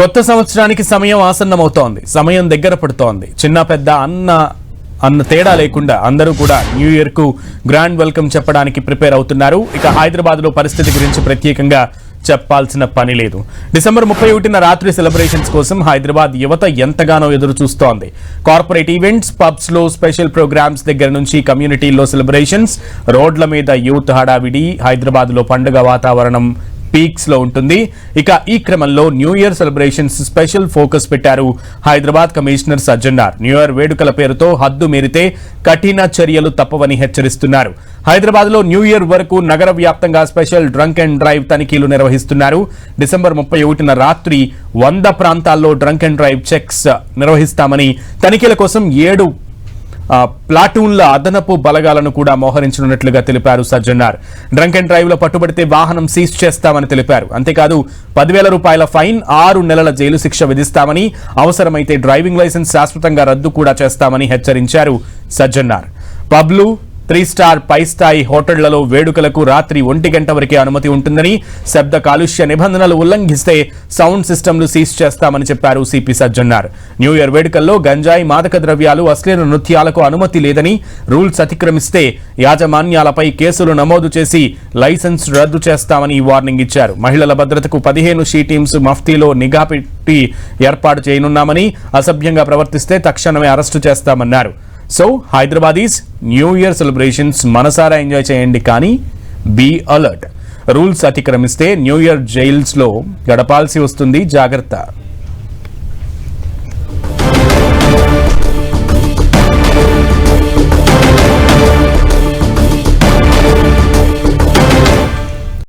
కొత్త సంవత్సరానికి సమయం ఆసన్నమవుతోంది. సమయం సమయం దగ్గర పడుతోంది. చిన్న పెద్ద అన్న అన్న తేడా లేకుండా అందరూ కూడా న్యూ ఇయర్కు గ్రాండ్ వెల్కమ్ చెప్పడానికి ప్రిపేర్ అవుతున్నారు. ఇక హైదరాబాద్లో పరిస్థితి గురించి ప్రత్యేకంగా చెప్పాల్సిన పని లేదు. డిసెంబర్ ముప్పై ఒకటిన రాత్రి సెలబ్రేషన్స్ కోసం హైదరాబాద్ యువత ఎంతగానో ఎదురు చూస్తోంది కార్పొరేట్ ఈవెంట్స్ పబ్స్లో స్పెషల్ ప్రోగ్రామ్స్ దగ్గర నుంచి కమ్యూనిటీల్లో సెలబ్రేషన్స్ రోడ్ల మీద యూత్ హడావిడి హైదరాబాద్లో పండుగ వాతావరణం పీక్స్లో ఉంటుంది. ఇక ఈ క్రమంలో new year celebrations special focus పెట్టారు Hyderabad commissioner Sajjanar. New year వేడుకల పేరుతో హద్దు మీరితే కఠిన చర్యలు తప్పవని హెచ్చరిస్తున్నారు. హైదరాబాద్లో న్యూ ఇయర్ వరకు నగర వ్యాప్తంగా స్పెషల్ డ్రంక్ అండ్ డ్రైవ్ తనిఖీలు నిర్వహిస్తున్నారు. డిసెంబర్ ముప్పై ఒకటిన రాత్రి వంద ప్రాంతాల్లో డ్రంక్ అండ్ డ్రైవ్ చెక్స్ నిర్వహిస్తామని తనిఖీల కోసం ఏడు ప్లాటూన్ల అదనపు బలగాలను కూడా మోహరించనున్నట్లుగా తెలిపారు సజ్జనార్ డ్రంక్ అండ్ డ్రైవ్లో పట్టుబడితే వాహనం సీజ్ చేస్తామని తెలిపారు. అంతేకాదు పదివేల రూపాయల ఫైన్ ఆరు నెలల జైలు శిక్ష విధిస్తామని అవసరమైతే డ్రైవింగ్ లైసెన్స్ శాశ్వతంగా రద్దు కూడా చేస్తామని హెచ్చరించారు సజ్జనార్ పబ్లు త్రీ స్టార్ పై స్థాయి హోటళ్ళలో వేడుకలకు రాత్రి ఒంటి గంట వరకే అనుమతి ఉంటుందని శబ్ద కాలుష్య నిబంధనలు ఉల్లంఘిస్తే సౌండ్ సిస్టమ్లు సీజ్ చేస్తామని చెప్పారు సిపి సజ్జన్నార్ న్యూ ఇయర్ వేడుకల్లో గంజాయి మాదక ద్రవ్యాలు అశ్లీల నృత్యాలకు అనుమతి లేదని రూల్స్ అతిక్రమిస్తే యాజమాన్యాలపై కేసులు నమోదు చేసి లైసెన్స్ రద్దు చేస్తామని వార్నింగ్ ఇచ్చారు. మహిళల భద్రతకు పదిహేను షీ టీమ్స్ మఫ్తీలో నిఘా పెట్టి ఏర్పాటు చేయనున్నామని అసభ్యంగా ప్రవర్తిస్తే తక్షణమే అరెస్టు చేస్తామన్నారు. So Hyderabadis new year celebrations మనసారా ఎంజాయ్ చేయండి కానీ బీ అలర్ట్ రూల్స్ అతిక్రమిస్తే న్యూ ఇయర్ జైల్స్లో గడపాల్సి వస్తుంది జాగ్రత్త.